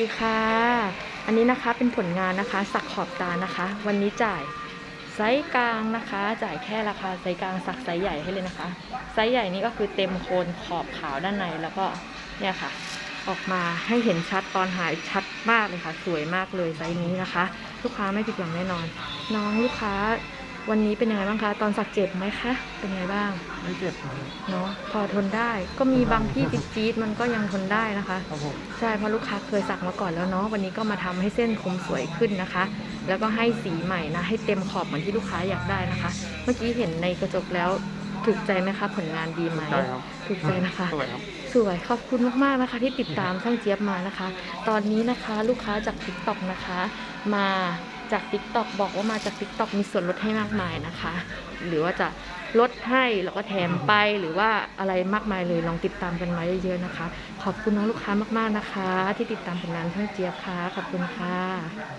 สวัสดีค่ะ อันนี้นะคะเป็นผลงานนะคะ สักขอบตานะคะ วันนี้จ่ายไซส์กลางนะคะ จ่ายแค่ราคาไซส์กลางสักไซส์ใหญ่ให้เลยนะคะ ไซส์ใหญ่นี่ก็คือเต็มโคนขอบขาวด้านในแล้วก็เนี่ยค่ะ ออกมาให้เห็นชัดตอนหายชัดมากเลยค่ะ สวยมากเลยไซส์นี้นะคะ ลูกค้าไม่ผิดหวังแน่นอน น้องลูกค้า วันนี้เป็นยังไงบ้างคะ ตอนสักเจ็บไหมคะ เป็นไงบ้าง ไม่เจ็บครับเนาะพอทนได้ ก็มีบางที่จี๊ดๆมันก็ยังทนได้นะคะ ครับผมใช่เพราะลูกค้าเคยสักมาก่อนแล้วเนาะวันนี้ก็มาทำให้เส้นคมสวยขึ้นนะคะ แล้วก็ให้สีใหม่นะ ให้เต็มขอบเหมือนที่ลูกค้าอยากได้นะคะ เมื่อกี้เห็นในกระจกแล้วถูกใจไหมคะ ผลงานดีไหมใช่ครับถูกใจนะคะ สวยครับ สวยขอบคุณมากๆนะคะ ที่ติดตามช่างเจี๊ยบมานะคะ ตอนนี้นะคะลูกค้าจาก t ิ k t o k นะคะ มา จาก t ิ k t o k บอกว่ามาจาก t ิ k t o k มีส่วนลดให้มากมายนะคะ หรือว่าจะลดให้แล้วก็แถมไปหรือว่าอะไรมากมายเลยลองติดตามกันมาเยอะๆนะคะ ขอบคุณน้องลูกค้ามากๆนะคะ ที่ติดตามผลงานช่างเจี๊ยบค่ะขอบคุณค่ะ